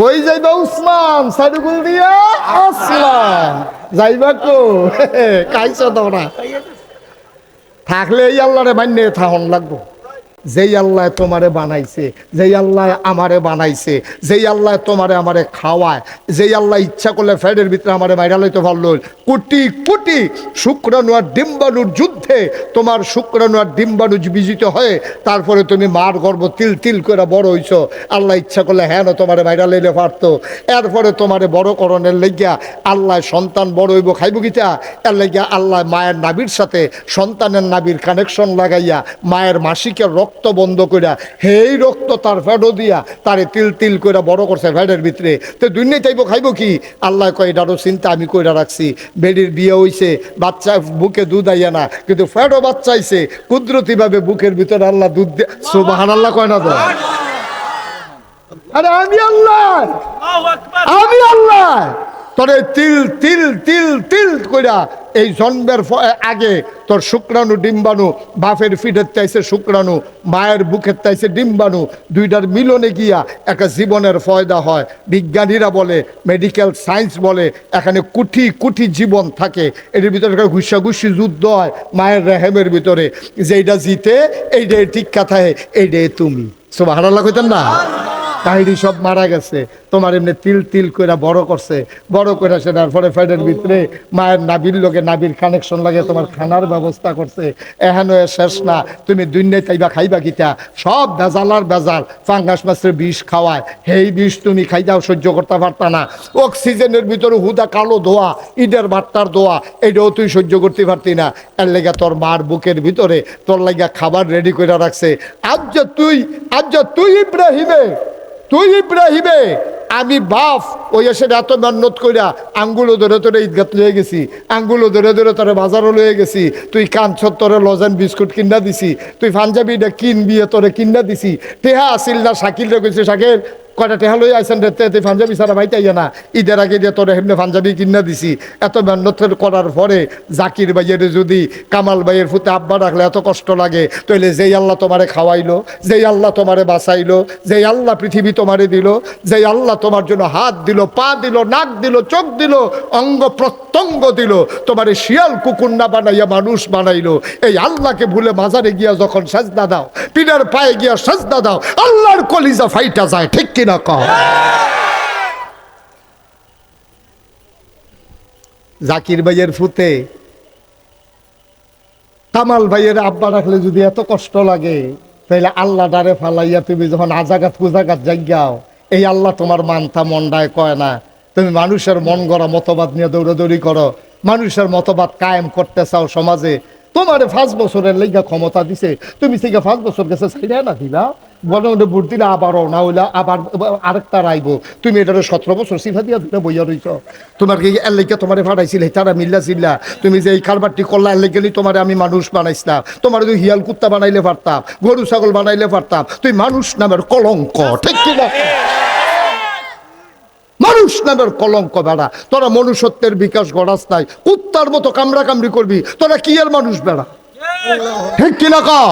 কই যাইবা উসমান? সাইডুকুল দিয়া? আসলাম যাইবা কো? কাইছ তোমরা। থাকলে এই আল্লাহরে মান্য থাহন লাগবো। যেই আল্লাহ তোমারে বানাইছে, যেই আল্লাহ আমারে বানাইছে, যেই আল্লাহ তোমারে আমারে খাওয়ায়, যেই আল্লাহ ইচ্ছা করলে ফ্যাডের ভিতরে আমারে মাইরা লইতে পারল, কোটি কোটি শুক্রাণু আর ডিম্বাণুর যুদ্ধে তোমার শুক্রাণু আর ডিম্বাণু বিজিত হয়ে তারপরে তুমি মার গর্ব তিল তিল করে বড় হইছো। আল্লাহ ইচ্ছা করলে হ্যাঁ তোমারে মাইরা লইলে পারতো। এরপরে তোমারে বড় করণের লেগিয়া আল্লাহ সন্তান বড় হইব খাইব গীতা এর লেগিয়া আল্লাহ মায়ের নাবির সাথে সন্তানের নাবির কানেকশন লাগাইয়া মায়ের মাসিকের রক্ত বন্ধ কইরা হেই রক্ত তার ফ্যাডো দিয়া তারে তিল তিল করে বড় করছে ফ্যাডের ভিতরে। তো দুনিয়া চাইব খাইব কি? আল্লাহ কয় এটারও চিন্তা আমি কইরা রাখছি। বেডির বিয়ে হইছে বাচ্চা বুকে দুধ আইয়া না কিন্তু ফ্যাডও বাচ্চা আইছে কুদরতিভাবে বুকের ভিতরে আল্লাহ দুধ দিয়ে সুবাহান আল্লাহ কয় না তো? আরে আমি আল্লাহ! আমি আল্লাহ! তোরে তিল তিল তিল তিল কইরা এই জন্মের আগে তোর শুক্রাণু, ডিম্বাণু, বাপের ফিডের চাইছে শুক্রাণু, মায়ের বুকের চাইছে ডিম্বাণু, দুইটার মিলনে গিয়া একটা জীবনের ফয়দা হয়। বিজ্ঞানীরা বলে মেডিকেল সায়েন্স বলে, এখানে কুঠি কুঠি জীবন থাকে। এর ভিতরে ঘুষাঘুষি যুদ্ধ হয় মায়ের রেহেমের ভিতরে। যেইটা জিতে, এইটাই ঠিক কথায় এইটাই তুমি। সব হারালা কইতেন না? কাহিনী সব মারা গেছে। তোমার এমনি তিল তিল করে বড় করছে। বড় করে সে তারপরে ফ্যাটের ভিতরে মায়ের নাবির লোকে নাবির কানেকশন লাগে, তোমার খানার ব্যবস্থা করছে। এহেন শেষ না। তুমি দুনিয়ায় তাইবা খাইবা কিতা? সব বেজালার বেজাল ফাঙ্গাস মাছের বিষ খাওয়ায়। সেই বিষ তুমি খাইদাও সহ্য করতে পারতা না। অক্সিজেনের ভিতরে হুদা কালো ধোয়া ইটের ভাট্টার ধোয়া এটাও তুই সহ্য করতে পারতি না। এর লেগা তোর মার বুকের ভিতরে তোর লাগা খাবার রেডি করে রাখছে। আজ তুই আজ তুই ইব্রাহিমে! তুই ইব্রাহিমে, আমি বাপ ওই এসে এত মান্যত কইরা আঙ্গুলো ধরে ধরে ঈদগাত লয়ে গেছি। আঙ্গুলো ধরে ধরে তোরে বাজারও লয়ে গেছি। তুই কাঞ্চর তোরে লজেন বিস্কুট কিনা দিছি। তুই পাঞ্জাবিটা কিনবি, তোরে কিনা দিছি। টেহা আসিল না শাকিল রে কইছে, শাকিল কয়টা টেহা লই আইসেন রে? তে তুই পাঞ্জাবি ছাড়া ভাইতে আইয়া না। ঈদের আগে দিয়ে তোরে হেমনে পাঞ্জাবি কিনা দিছি। এত মেহনত করার পরে জাকির ভাইয়ের যদি, কামাল ভাইয়ের ফুতে আব্বা রাখলে এত কষ্ট লাগে। তাইলে যেই আল্লাহ তোমারে খাওয়াইলো, যেই আল্লাহ তোমারে বাঁচাইলো, যেই আল্লাহ পৃথিবী তোমারে দিল, যেই আল্লাহ তোমার জন্য হাত দিল, পা দিল, নাক দিল, চোখ দিল, অঙ্গ প্রত্যঙ্গ দিল, তোমারে শিয়াল কুকুর না বানাইয়া মানুষ বানাইলো। এই আল্লাহকে ভুলে মাজারে গিয়া যখন সাজদা দাও, পিনার পায়ে গিয়া সাজদা দাও, আল্লাহর কলিজা ফাইটা যায়, ঠিক কিনা? কও জাকির ভাইয়ের ফুতে, কামাল ভাইয়ের আব্বা রাখলে যদি এত কষ্ট লাগে তাহলে আল্লাহ ডারে ফালাইয়া তুমি যখন আজাগাত কুজাগাত জাগাও এই আল্লাহ তোমার মানতা মন্ডায় কয় না। তুমি মানুষের মন গড়া মতবাদ নিয়ে দৌড়াদৌড়ি করো। মানুষের মতবাদ কায়েম করতে চাও সমাজে। তোমার পাঁচ বছরের লেগা ক্ষমতা দিছে। তুমি থেকে পাঁচ বছর গেছে সাইডে না দিলা ভোট দিলে আবারও না হইলে আবার আরেকটা তুমি এটারে সতেরো বছর সিফা দিয়া বইয়া রইছ। তোমার কি তোমার ফাটাইছিল তারা মিল্লা চিল্লা তুমি যে এই কারবারটি করলা তোমার আমি মানুষ বানাইছিলাম তোমার যদি হিয়াল কুত্তা বানাইলে পারতাম গরু ছাগল বানাইলে পারতাম। তুই মানুষ নামের কলঙ্ক ঠিক কিনা মানুষ নামের কলঙ্ক বেড়া। তোরা মনুষ্যত্বের বিকাশ গড়াস নাই। কুত্তার মতো কামড়া কামড়ি করবি তোরা কি আর মানুষ বেড়া? ঠিক কিনা কও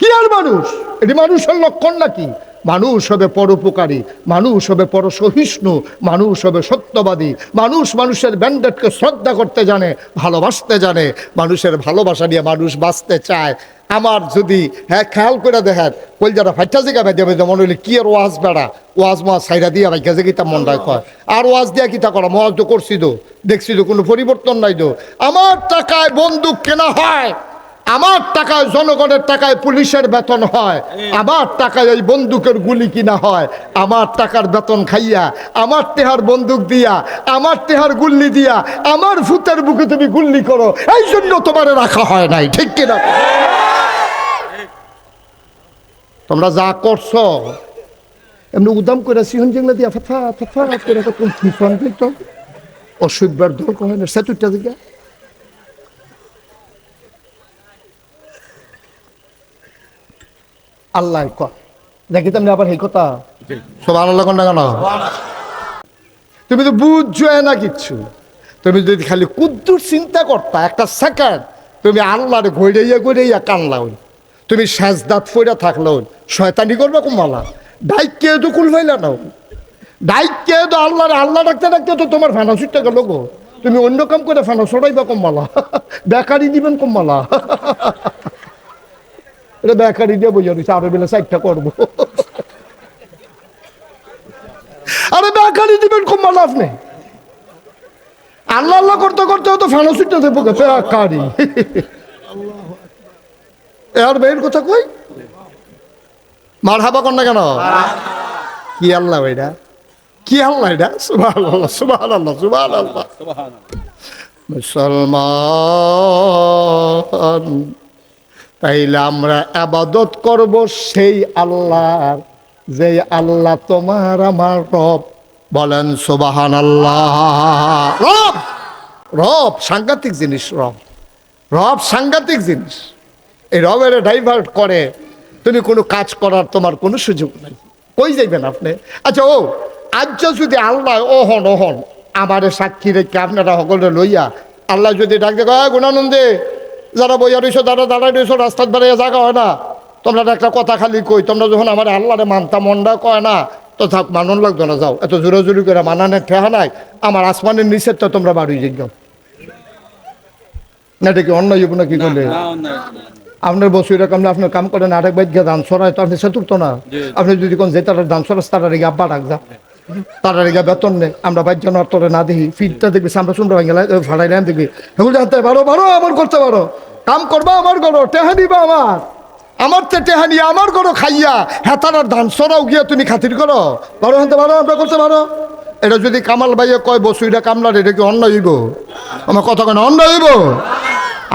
কি আর মানুষ? এটি মানুষের লক্ষণ নাকি? মানুষ হবে পরোপকারী, মানুষ হবে পর সহিষ্ণু মানুষ হবে সত্যবাদী, মানুষ মানুষের ব্যান্ডেডকে শ্রদ্ধা করতে জানে, ভালোবাসতে জানে, মানুষের ভালোবাসা নিয়ে মানুষ বাঁচতে চায়। আমার যদি হ্যাঁ খেয়াল করে দেখেন কই যারা ফাইটা জায়গা বেঁধে বেঁধে, মনে হইলে কি আর ওয়াজ বেড়া। ওয়াজ মা সাইডা দিয়া ভাইকা যে কিতা মনটায় কয় আর ওয়াজ দিয়া কিতা করা? মহাজ তো করছি তো, দেখছি তো কোনো পরিবর্তন নাই তো। আমার টাকায় বন্দুক কেনা হয়। আমার টাকায় জনগণের টাকায় পুলিশের বেতন হয় আমার টাকায় ওই বন্দুকের গুলি কিনা হয় আমার টাকার বেতন খাইয়া আমার তেহার বন্দুক দিয়া আমার তেহার গুল্লি দিয়া আমার ফুতের বুকে তুমি গুল্লি করো এই জন্য তোমার রাখা হয় নাই ঠিক কিনা তোমরা যা করছ এমনি উদাম করে সিহন জেংলা দিয়া ফাফা ফাফা করে তো কোন ফিফন তো অসুখবার দল কয় না সেতুটা দিকে আল্লাহ দেখি তুমি আবার সেই কথা। সব আল্লাহ কন না কেন তুমি তো বুঝছ না কিচ্ছু। তুমি যদি খালি কুদ্দুর চিন্তা করতা একটা সেকেন্ড তুমি আল্লাহরে ঘইরাইয়া ঘইরাইয়া কানলাও তুমি শেষ সাজদাত ফইরা থাকল শয়তানি করবে কুমালা। ডাইক কে তো কুল ভাইলা নাও। ডাইকে তো আল্লাহ আল্লাহ ডাকতে ডাকতে তো তোমার ফেনা ছুটতে গেল গো। তুমি অন্য কাম করে ফেনা ছড়াইবা কম্মালা বেকারি দিবেন কম্মালা এটা বেকারি দিয়ে বোঝা দিচ্ছে আরও বেলা সাইডটা করব। আরে বেকারি দিবেন কম্মালা আপনি আল্লাহ আল্লাহ করতে করতে তো ফেনা ছুটতে দেবো, বেকারি। এর বের কথা কই? মার হাবা কর না কেন? কি আল্লাহ এটা? কি আল্লাহ এটা? সুবাহ আল্লাহ সুবাহ আল্লাহ সুবাহ আল্লাহ মুসলমান তাইলে আমরা আবাদত করব সেই আল্লাহর। যে আল্লাহ তোমার আমার রব। বলেন সুবাহান আল্লাহ রব! রব সাংঘাতিক জিনিস, রব। রব সাংঘাতিক জিনিস। এই রবের ডাইভার্ট করে তুমি কোনো কাজ করার তোমার কোনো সুযোগ নাই। কই যাইবেন আপনি? আচ্ছা ও আজ যদি আল্লাহ, ওহন ওহন, আমারে সাক্ষী রেখে আপনারা সকলে লইয়া আল্লাহ যদি ডাক দেখো গুণানন্দে যারা বইয়া রইছো যারা দাঁড়াই রইছো রাস্তার বেড়ে জায়গা হয় না। তোমরা একটা কথা খালি কই তোমরা যখন আমার আল্লাহরে মানতা মনটা কয় না তো থাক মানন লাগতো না যাও। এত জোরে জোরে করে মানানের ঠেহা নাই আমার আসমানের নিচের তো তোমরা বাড়ি যাই না এটা কি অন্য যাব না কি করলে আপনার বসু এরকম না আপনার কাম করেন আরেক বাইক দান সরাই তো আপনি সেতুর তো না। আপনি যদি কোন যে তার দান সরাস তারা রেগে আব্বা ডাক যা। তারা রেগে বেতন নেই আমরা জন তোরে না দেখি ফিটটা দেখবি সামরা সুন্দর ভেঙে ফাড়াইলাম দেখবি। এগুলো জানতে পারো পারো আমার করতে পারো। কাম করবা, আমার করো, টেহা দিবা আমার। আমার তো টেহা নিয়ে আমার করো, খাইয়া। হ্যাঁ তারা ধান সরাও গিয়া তুমি খাতির করো। পারো হানতে পারো, আমরা করতে পারো। এটা যদি কামাল ভাইয়ে কয় বসু এটা কামলার, এটা কি অন্য হইব? আমার কথা কেন অন্য হইব?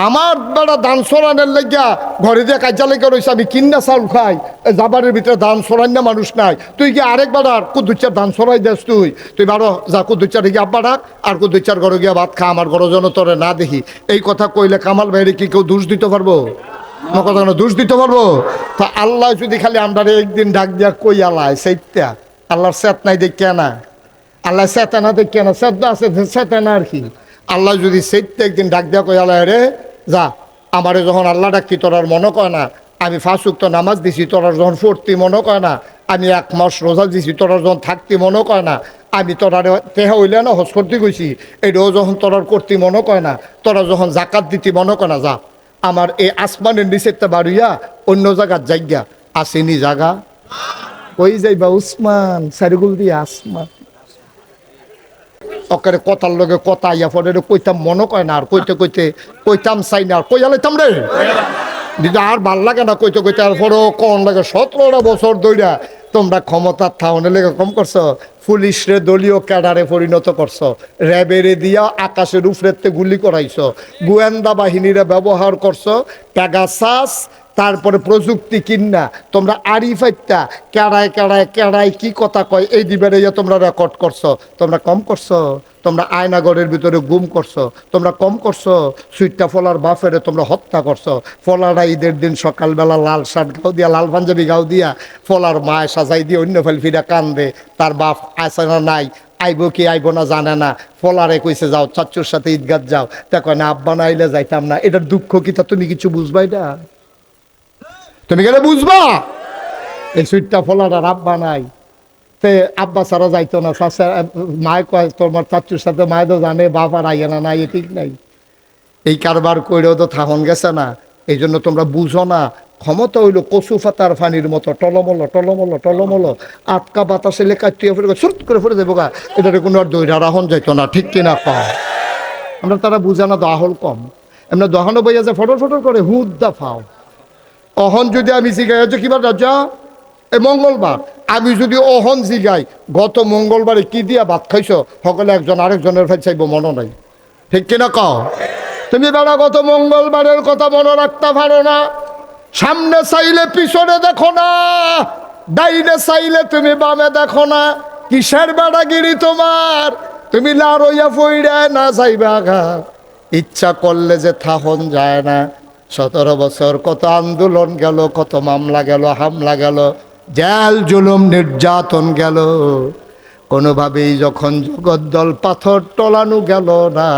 আমার বেড়া দান সরানের লাগিয়া ঘরে দিয়ে কাজা রয়েছে আমি কিন্না চাউল খাই। জাবারের ভিতরে দান সরান না মানুষ নাই। তুই কি আরেক বেড়ার কুদুচ্চার দান সরাই দেস তুই? তুই বারো, যা কুদুচ্চার গিয়ে আব্বা ডাক, আর কুদুচ্চার ঘরে গিয়া ভাত খা, আমার ঘর যেন তোরে না দেখি। এই কথা কইলে কামাল ভাইরে কি কেউ দোষ দিতে পারব? আমার কথা দোষ দিতে পারব? তা আল্লাহ যদি খালি আমরা একদিন ডাক দিয়া কই আলায়, সেইটা। আল্লাহর সেত নাই দেখিয়া না। আল্লাহ চেতনা দেখিয়া না। শ্রদ্ধা আছে চেতনা আর কি। আল্লাহ যদি সেইটা একদিন ডাক দিয়া কই আল্লাহ রে যা, আমারে যখন আল্লাহ ডাকি তোর আর মনে কয় না, আমি ফাঁসুক্ত নামাজ দিছি তোর আর যখন ফুর্তি মনে কয় না, আমি এক মাস রোজা দিছি তোর আর যখন থাকতে মনে কয় না, আমি তোরার তেহা হইলে না হস করতে গেছি এটাও যখন তোরার করতে মনে কয় না, তোরা যখন জাকাত দিতে মনে কয় না, যা, আমার এই আসমানের নিচেরটা বাড়িয়া অন্য জায়গার জায়গা, আসেনি জায়গা। কই যাইবা উসমান, সারিগুল দিয়ে আসমান। অকারে কথার লগে কথা আইয়া পরে কইতাম মনে কয় না আর কইতে কইতে কইতাম চাই না। আর কইয়া লাইতাম রে? আর ভালো লাগে না কইতে কইতে। আর পরেও কন লাগে, সতেরোটা বছর দইরা তোমরা ক্ষমতার থাউনে লেগে কম করছ। পুলিশরে দলীয় ক্যাডারে পরিণত করছ। র্যাবেরে দিয়া আকাশের উপরেতে গুলি করাইছো। গোয়েন্দা বাহিনীরে ব্যবহার করছ। প্যাগাসাস তারপরে প্রযুক্তি কিনা তোমরা আরিফাইতা কেড়ায় কেড়ায় কেড়ায় কি কথা কয়, এই দিবের তোমরা রেকর্ড করছ, তোমরা কম করছ, তোমরা আয়নাগরের ভিতরে গুম করছ, তোমরা কম করছ, সুইটটা ফলার বাফেরে তোমরা হত্যা করছ, ফলারা ঈদের দিন সকালবেলা লাল শার্ট গাও দিয়া, লাল পাঞ্জাবি গাও দিয়া, ফলার মায় সাজাই দিয়ে অন্য ফেল ফিরা কান্দে, তার বাপ আছে না নাই, আইব কি আইব না জানে না, ফলারে কইছে যাও চাচ্চুর সাথে ঈদগাত যাও, তা কয় না, আব্বা না আইলে যাইতাম না, এটার দুঃখ কি তা তুমি কিছু বুঝবাই না? তুমি গেলে বুঝবা? এই সুইটটা ফলার আর আব্বা নাই। তে আব্বা ছাড়া যাইতো না চাচা মায় কয় তোমার চাচুর সাথে মায় তো জানে বাপ আর আইয়ে না, নাই ঠিক নাই। এই কারবার কইরেও তো থাহন গেছে না। এই জন্য তোমরা বুঝো না, ক্ষমতা হইল কচু ফাতার ফানির মতো, টলমল টলমল টলমল, আটকা বাতাসে লেখা তুই ফেলে সুট করে ফেলে দেবো গা। এটারে কোনো আর দৈরা রাহন যাইতো না, ঠিক কিনা কম আমরা তারা বুঝে না দাহল কম। এমনি দহনো বইয়া যে ফটর ফটর করে, হুদ দা ফাও। অহন যদি আমি জিগাই হচ্ছে কিবার রাজা এ, মঙ্গলবার। আমি যদি অহন জিগাই, গত মঙ্গলবারে কি দিয়া ভাত খাইছ? সকলে একজন আরেকজনের ফেল চাইব, মনে নাই। ঠিক কিনা কও? তুমি বেড়া গত মঙ্গলবারের কথা মনে রাখতে পারো না। সামনে চাইলে পিছনে দেখো না। ডাইনে চাইলে তুমি বামে দেখো না। কিসের বেড়াগিরি তোমার? তুমি লারইয়া ফইরা না যাইবা ইচ্ছা করলে যে থাহন যায় না। সতেরো বছর কত আন্দোলন গেল, কত মামলা গেল, হামলা গেল, জেল, জুলুম, নির্যাতন গেল। কোনোভাবেই যখন জগদ্দল পাথর টলানো গেল না